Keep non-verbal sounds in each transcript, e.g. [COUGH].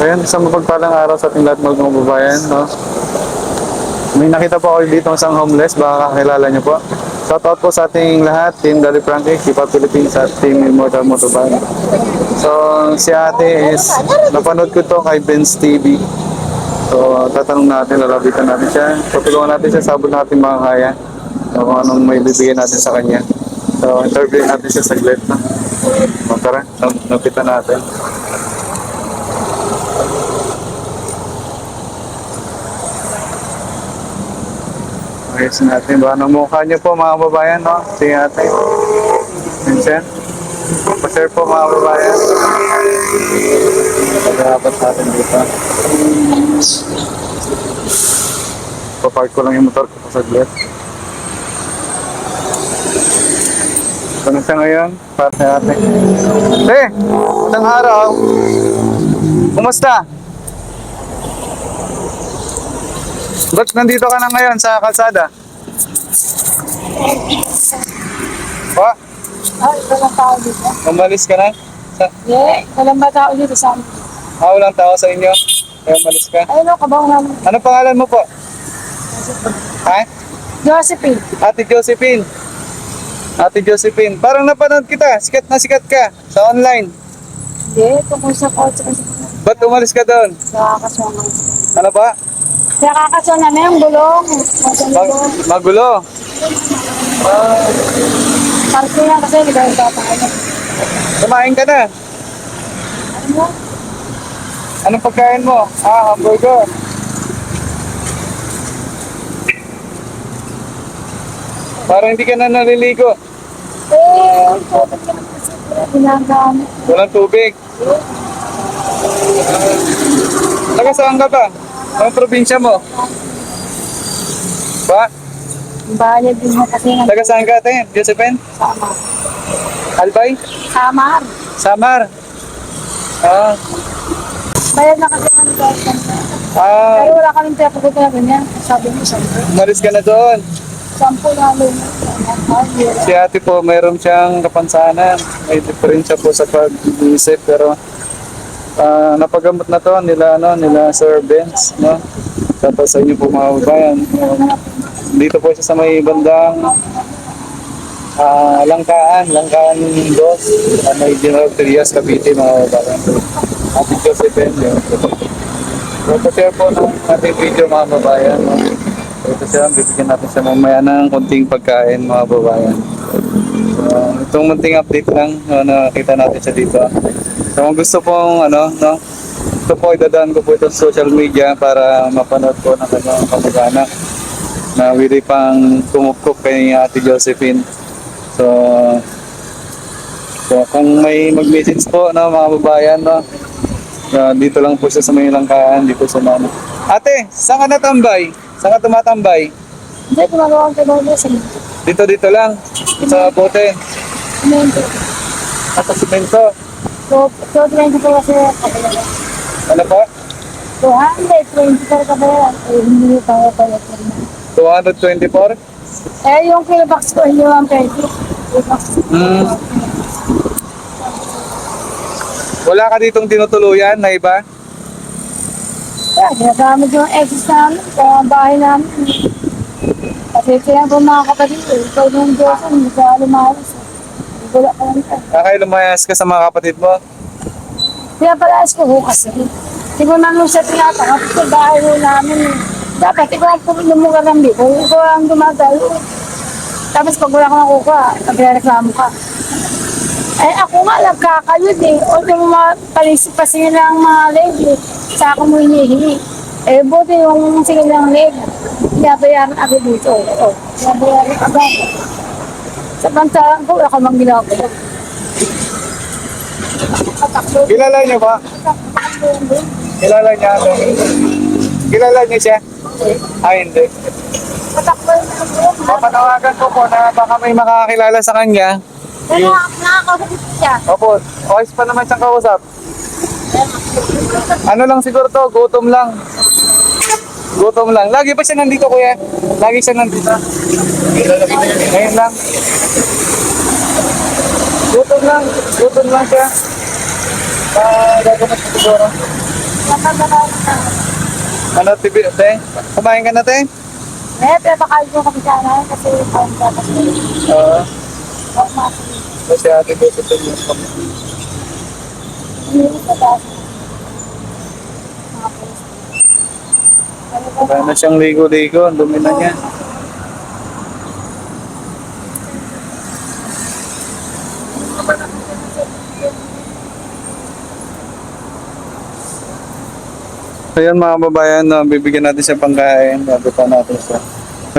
Ayan, isang mapagpalang araw sa ating lahat mga kababayan, no? May nakita po ako dito isang homeless, baka kakilala niyo po. Shout out po sa ating lahat, Team Dali Frankie, Kipa Philippines at Team Immortal Motorbike. So, si ate is, napanood ko to kay Ben's TV. So, tatanong natin, lalabitan natin siya. Tutulungan natin siya sa abot natin mga kaya. So, kung anong may bibigyan natin sa kanya. So, interview natin siya saglit. No? So, tara, nap- napitan natin. Ayos natin. Baka ng mukha niyo po mga babayan, no? Si ate. Vincent. Pa-share po mga babayan. Pag-aapat sa atin dito. Papark ko lang yung motor ko sa saglit. Na siya ngayon. Para sa ate. Te! Isang araw. Kumusta? Ba't nandito ka na ngayon sa kalsada? Pa? Ay, walang tao dito. Umalis ka na? Sa, Yeah, walang ba tao dito sa amin? ah, walang tao sa inyo? Kaya umalis ka? Ay, no, kabaw namin. Ano pangalan mo po? Ha? Josephine. Ate Josephine. Ate Josephine. Parang napanood kita. Sikat na sikat ka sa online. Hindi, tungkol sa kotse kasi Ba't umalis ka doon? nakakasama. Ano ba? Nakakasama na yung gulong. Mag magulo. Ah, Parking lang kasi, hindi kayo papakala. kumain ka na. Ano mo? Anong pagkain mo? Ah, hamburger. Parang hindi ka na naliligo. Eh, tubig ka naman kasi. Ginagamit. Walang tubig. Taga saan ka ba? Anong probinsya mo? Ba? Bayad din mo kasi ng Taga saan ka ate? Josephine? sama. Albay? Samar. Samar? Ah, Bayad na kasi ng ah, Pero wala kaming tiyapo ko na ganyan. Sabi mo, sampo. umalis ka na doon. Sampo na lang. Ay, Si ate po, mayroon siyang kapansanan. May diferensya po sa pag-iisip pero ah, napagamot na to nila ano nila Sir Benz no tapos sa inyo po mga kababayan dito po siya sa may bandang ah, Langkaan Langkaan Dos uh, may General Trias Cavite mga kababayan Ate Joseph Ben yun so share po ng ating video mga kababayan no? ito siya bibigyan natin siya mamaya ng konting pagkain mga kababayan So, itong munting update lang uh, nakita natin siya dito. So, kung gusto pong ano, no, ito po idadaan ko po ito sa social media para mapanood po ng kanyang kamag-anak na wili pang kumupkup kay Ate Josephine. So, so kung may mag-message po no, mga babayan, no, uh, dito lang po siya sa may langkaan, dito sa mga... Ate, saan ka natambay? Saan ka tumatambay? Hindi, gumagawa ko na sa Dito, dito lang. Sa bote. Mento. At sa simento. So, so 20 po kasi kabayaran. Ano po? 220 po kabayaran. Eh, hindi pa ako na. 224? Eh, yung kilobox ko, hindi 120. Kilobox. Hmm. Wala ka ditong tinutuluyan na iba? Kaya, ginagamit yung exes namin, sa bahay namin. Kasi kaya po mga kapatid, eh, ikaw yung Diyos, hindi ka lumayas. Eh. Wala ka lang ka. Kakay lumayas ka sa mga kapatid mo? Kaya pala ko ho kasi. Hindi ko namin sa tinatanggap sa bahay ho namin. eh. Dapat ikaw ang lumugar ng biko, ikaw ang dumadayo. Tapos pag wala ka ng kuka, nagre-reklamo ka. Eh ako nga nagkakayod eh. O yung mga palisipasingin ng mga lady, sa ako mo hinihingi. Eh buti yung sige ng lady, binabayaran agad dito. O, binabayaran agad. Sa bantayan ko, wala ka mang ginagawa. Katakbo. Kilala niyo ba? Katakbo. Kilala niya ako. Kilala niyo siya? Ay, hindi. Doon. Papanawagan ko po na baka may makakakilala sa kanya. Kaya nakakausap siya. Opo, ayos pa naman siyang kausap. Ano lang siguro to, gutom lang. Gutom lang. Lagi pa siya nandito, kuya? Lagi siya nandito. Ngayon lang. Gutom lang. Siya. Ah, gagamot ko siguro. na. Ano, tibi, te? Kumain ka na, te? Eh, pero baka ko kami sana kasi parang dapat ko. Oo. Oh, mati. kasi ate ko sa yung kami. Hindi ko sa dati. Mga. Ano? Wala na siyang ligo-ligo. Ang dumi na niya. Ayun mga babayan, no, bibigyan natin siya pangkain. Bago pa natin siya.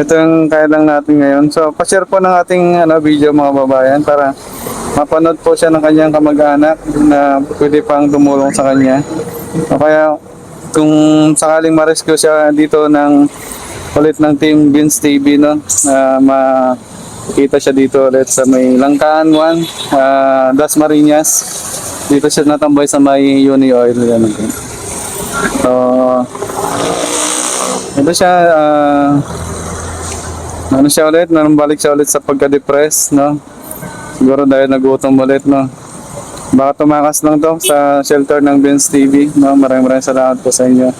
Ito yung kaya lang natin ngayon. So, pa-share po ng ating ano, video mga babayan para mapanood po siya ng kanyang kamag-anak na pwede pang tumulong sa kanya. O kaya kung sakaling ma-rescue siya dito ng ulit ng Team Beans TV no na makita siya dito ulit sa may Langkaan 1 ah, Das Marinas dito siya natambay sa may Uni Oil yan so ito siya ah, ano siya ulit balik siya ulit sa pagka-depress no siguro dahil nagutom ulit no Baka tumakas lang to sa shelter ng Benz TV. No? Maraming maraming salamat po sa inyo.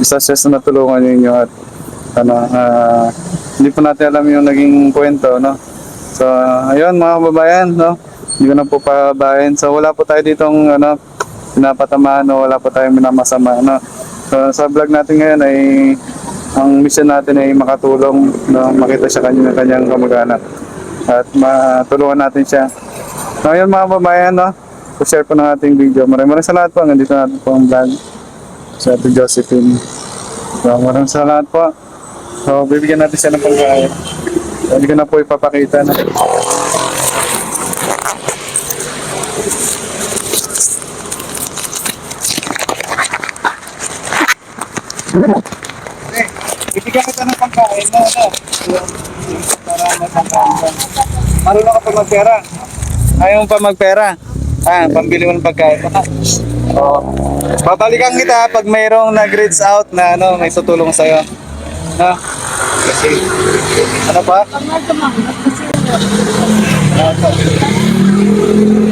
Isa siya sa natulungan ninyo at ano, ah, hindi po natin alam yung naging kwento. No? So, ayun mga kababayan, no? hindi ko na po pabayan. So, wala po tayo ditong ano, pinapatamaan o wala po tayong minamasama. No? So, sa vlog natin ngayon ay ang mission natin ay makatulong, no? makita siya kanya kanyang kamag-anak at matulungan natin siya. So, ayun mga kababayan, no? share po ng ating video. Maraming maraming salamat po. Nandito natin po ang vlog sa Ate Josephine. So, maraming salamat po. So, bibigyan natin siya ng pagkain. Hindi ko na po ipapakita na. Eh, Bibigyan kita ng pagkain na, ano? Para matandaan ka. Marunong ka pa magpera. Ayaw mo pa magpera. Ah, pambili mo ng pagkain. [LAUGHS] Oo. Babalikan kita pag mayroong nag-reach out na ano, may tutulong sa'yo. No? Kasi, ano pa? Ano pa?